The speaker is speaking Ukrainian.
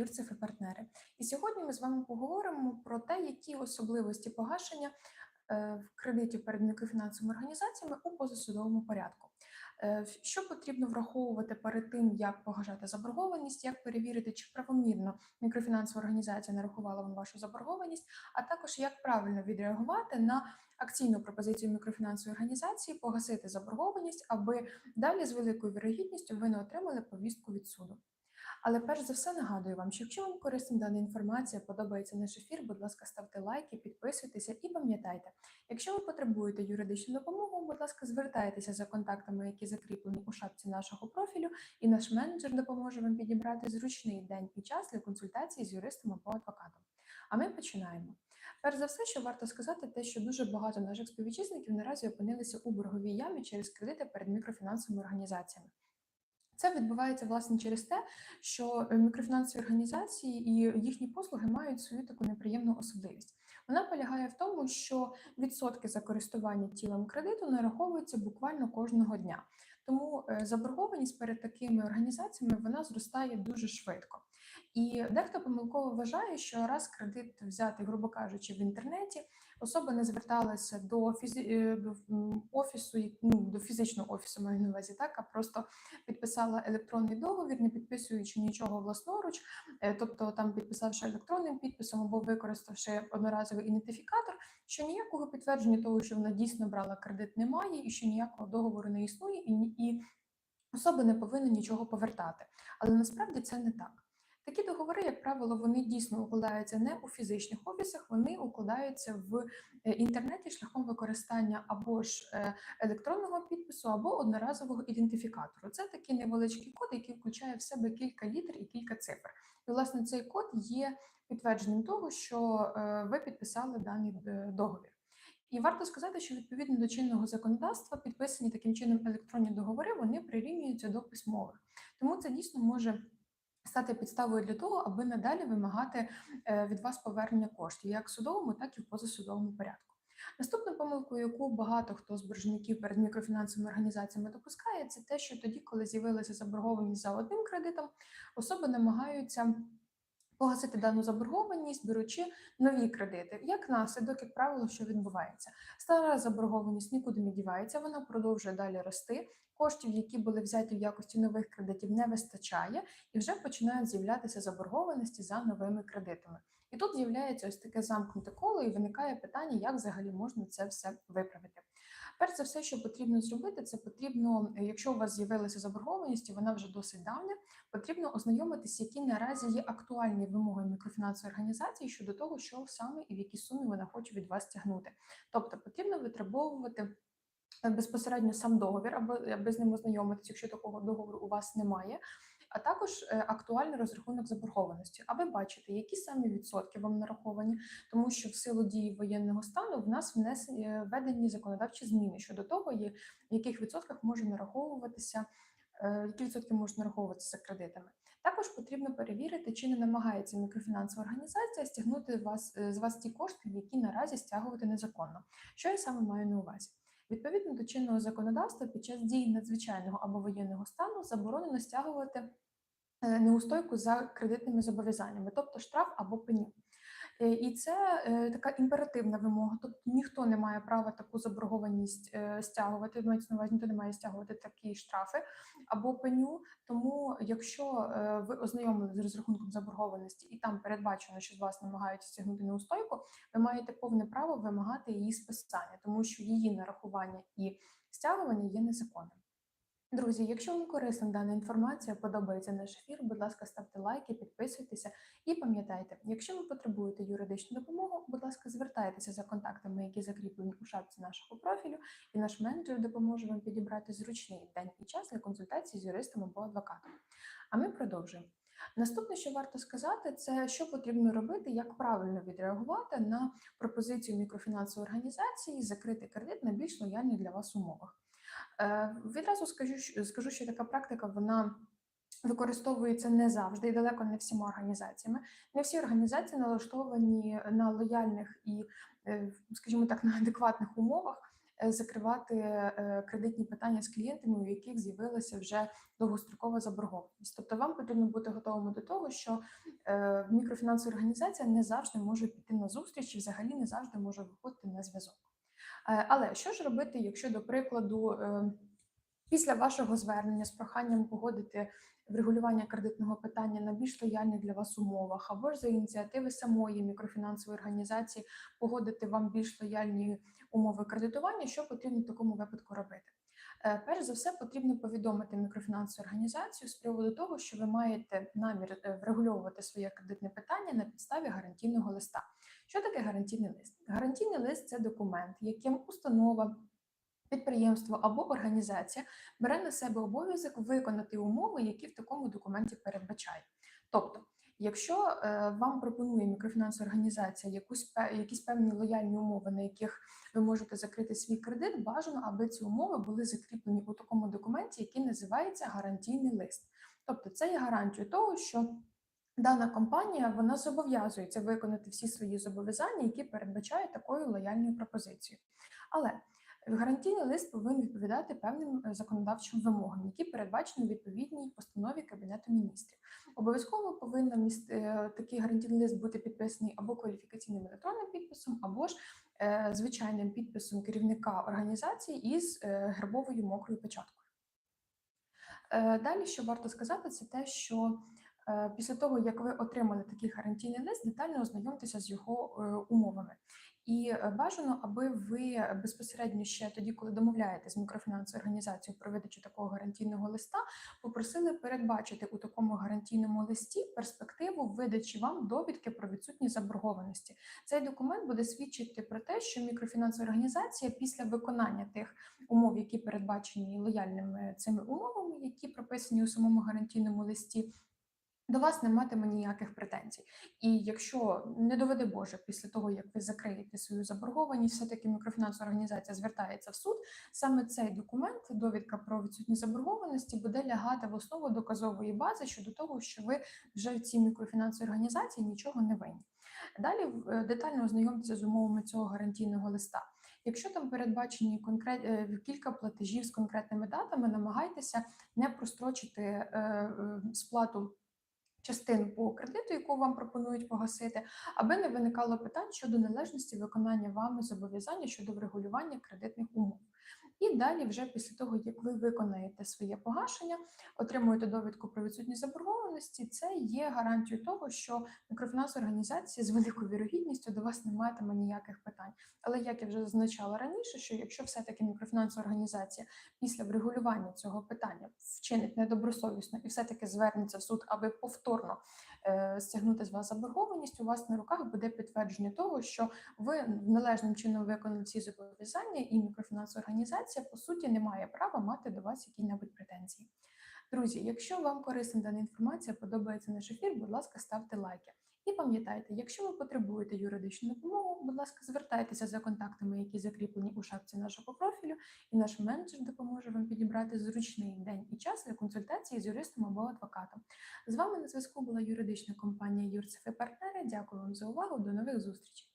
Юрцев і партнери. І сьогодні ми з вами поговоримо про те, які особливості погашення е, кредитів перед мікрофінансовими організаціями у позасудовому порядку. Е, Що потрібно враховувати перед тим, як погашати заборгованість, як перевірити, чи правомірно мікрофінансова організація нарахувала вам вашу заборгованість, а також як правильно відреагувати на акційну пропозицію мікрофінансової організації, погасити заборгованість, аби далі з великою вірогідністю ви не отримали повістку від суду. Але перш за все нагадую вам, що якщо вам корисна дана інформація, подобається наш ефір, будь ласка, ставте лайки, підписуйтеся і пам'ятайте, якщо ви потребуєте юридичну допомогу, будь ласка, звертайтеся за контактами, які закріплені у шапці нашого профілю, і наш менеджер допоможе вам підібрати зручний день і час для консультації з юристом або адвокатом. А ми починаємо. Перш за все, що варто сказати, те, що дуже багато наших співвітчизників наразі опинилися у борговій ямі через кредити перед мікрофінансовими організаціями. Це відбувається власне через те, що е, мікрофінансові організації і їхні послуги мають свою таку неприємну особливість. Вона полягає в тому, що відсотки за користування тілом кредиту нараховуються буквально кожного дня. Тому е, заборгованість перед такими організаціями вона зростає дуже швидко. І дехто помилково вважає, що раз кредит взятий, грубо кажучи, в інтернеті, особа не зверталася до фізі... е, офісу, ну, до фізичного офісу, маю на увазі, так, а просто підписала електронний договір, не підписуючи нічого власноруч, е, тобто там підписавши електронним підписом або використавши одноразовий ідентифікатор, що ніякого підтвердження того, що вона дійсно брала кредит, немає, і що ніякого договору не існує, і, і особа не повинна нічого повертати. Але насправді це не так. Такі договори, як правило, вони дійсно укладаються не у фізичних офісах, вони укладаються в е, інтернеті шляхом використання або ж е, електронного підпису, або одноразового ідентифікатору. Це такий невеличкий код, який включає в себе кілька літер і кілька цифр. І, власне, цей код є підтвердженням того, що е, ви підписали даний договір. І варто сказати, що відповідно до чинного законодавства підписані таким чином електронні договори вони прирівнюються до письмових. Тому це дійсно може стати підставою для того, аби надалі вимагати е, від вас повернення коштів як в судовому, так і в позасудовому порядку. Наступна помилка, яку багато хто з боржників перед мікрофінансовими організаціями допускає, це те, що тоді, коли з'явилася заборгованість за одним кредитом, особи намагаються погасити дану заборгованість, беручи нові кредити. Як наслідок, як правило, що відбувається? Стара заборгованість нікуди не дівається, вона продовжує далі рости. Коштів, які були взяті в якості нових кредитів, не вистачає, і вже починають з'являтися заборгованості за новими кредитами. І тут з'являється ось таке замкнуте коло, і виникає питання, як взагалі можна це все виправити. Перш за все, що потрібно зробити, це потрібно, якщо у вас з'явилася заборгованість, вона вже досить давня, потрібно ознайомитися, які наразі є актуальні вимоги мікрофінансової організації щодо того, що саме і в якій сумі вона хоче від вас тягнути. Тобто потрібно витребовувати безпосередньо сам договір, або аби з ним ознайомитися, якщо такого договору у вас немає. А також е, актуальний розрахунок заборгованості, аби бачити, які саме відсотки вам нараховані, тому що в силу дії воєнного стану в нас внесені е, введені законодавчі зміни щодо того, в яких відсотках може нараховуватися, е, які відсотки можуть нараховуватися кредитами. Також потрібно перевірити, чи не намагається мікрофінансова організація стягнути вас з вас ті кошти, які наразі стягувати незаконно. Що я саме маю на увазі? Відповідно до чинного законодавства, під час дії надзвичайного або воєнного стану заборонено стягувати е, неустойку за кредитними зобов'язаннями, тобто штраф або пеню. Е, І це е, така імперативна вимога. Тобто ніхто не має права таку заборгованість е, стягувати. Мається на увазі, ніхто не має стягувати такі штрафи або пеню. Тому, якщо ви ознайомилися з розрахунком заборгованості і там передбачено, що з вас намагаються стягнути неустойку, ви маєте повне право вимагати її списання, тому що її нарахування і стягування є незаконним. Друзі, якщо вам корисна дана інформація, подобається наш ефір, будь ласка, ставте лайки, підписуйтеся і пам'ятайте, якщо ви потребуєте юридичну допомогу, будь ласка, звертайтеся за контактами, які закріплені у шапці нашого профілю, і наш менеджер допоможе вам підібрати зручний день і час для консультації з юристом або адвокатом. А ми продовжуємо. Наступне, що варто сказати, це що потрібно робити, як правильно відреагувати на пропозицію мікрофінансової організації закрити кредит на більш лояльних для вас умовах. Е, Відразу скажу, скажу, що така практика вона використовується не завжди і далеко не всіма організаціями. Не всі організації налаштовані на лояльних і, е, скажімо так, на адекватних умовах е, закривати кредитні питання з клієнтами, у яких з'явилася вже довгострокова заборгованість. Тобто вам потрібно бути готовими до того, що мікрофінансова організація не завжди може піти на зустріч і взагалі не завжди може виходити на зв'язок. Е, Але що ж робити, якщо, до прикладу, е, після вашого звернення з проханням погодити врегулювання кредитного питання на більш лояльних для вас умовах, або ж за ініціативи самої мікрофінансової організації погодити вам більш лояльні умови кредитування, що потрібно в такому випадку робити? Е, Перш за все, потрібно повідомити мікрофінансову організацію з приводу того, що ви маєте намір врегульовувати своє кредитне питання на підставі гарантійного листа. Що таке гарантійний лист? Гарантійний лист це документ, яким установа, підприємство або організація бере на себе обов'язок виконати умови, які в такому документі передбачають. Тобто, якщо е, вам пропонує мікрофінансова організація якусь якісь певні лояльні умови, на яких ви можете закрити свій кредит, бажано, аби ці умови були закріплені у такому документі, який називається гарантійний лист. Тобто, це є гарантією того, що дана компанія вона зобов'язується виконати всі свої зобов'язання, які передбачає такою лояльною пропозицією. Але гарантійний лист повинен відповідати певним е, законодавчим вимогам, які передбачені у відповідній постанові Кабінету міністрів. Обов'язково повинен міст... е, такий гарантійний лист бути підписаний або кваліфікаційним електронним підписом, або ж е, звичайним підписом керівника організації із гербовою мокрою печаткою. Далі, що варто сказати, це те, що після того, як ви отримали такий гарантійний лист, детально ознайомтеся з його е, умовами. І е, бажано, аби ви безпосередньо ще тоді, коли домовляєтесь з мікрофінансовою організацією про видачу такого гарантійного листа, попросили передбачити у такому гарантійному листі перспективу видачі вам довідки про відсутність заборгованості. Цей документ буде свідчити про те, що мікрофінансова організація після виконання тих умов, які передбачені лояльними цими умовами, які прописані у самому гарантійному листі. До вас не матиме ніяких претензій. І якщо не доведе Боже, після того як ви закриєте свою заборгованість, все таки мікрофінансова організація звертається в суд. Саме цей документ, довідка про відсутність заборгованості, буде лягати в основу доказової бази щодо того, що ви вже в цій мікрофінансовій організації нічого не винні. Далі е, детально ознайомтеся з умовами цього гарантійного листа. Якщо там передбачені конкрет... е, кілька платежів з конкретними датами, намагайтеся не прострочити е, сплату частин по кредиту, яку вам пропонують погасити, аби не виникало питань щодо належності виконання вами зобов'язання щодо врегулювання кредитних умов. І далі, вже після того, як ви виконаєте своє погашення, отримуєте довідку про відсутність заборгованості, це є гарантією того, що мікрофінансова організація з великою вірогідністю до вас не матиме ніяких питань. Але як я вже зазначала раніше, що якщо все-таки мікрофінансова організація після врегулювання цього питання вчинить недобросовісно і все-таки звернеться в суд, аби повторно стягнути з вас заборгованість, у вас на руках буде підтвердження того, що ви належним чином виконали ці зобов'язання, і мікрофінансова організація по суті не має права мати до вас які-небудь претензії. Друзі, якщо вам корисна дана інформація, подобається наш ефір, будь ласка, ставте лайки. І пам'ятайте, якщо ви потребуєте юридичну допомогу, будь ласка, звертайтеся за контактами, які закріплені у шапці нашого профілю, і наш менеджер допоможе вам підібрати зручний день і час для консультації з юристом або адвокатом. З вами на зв'язку була юридична компанія Юрцев і партнери. Дякую вам за увагу. До нових зустрічей.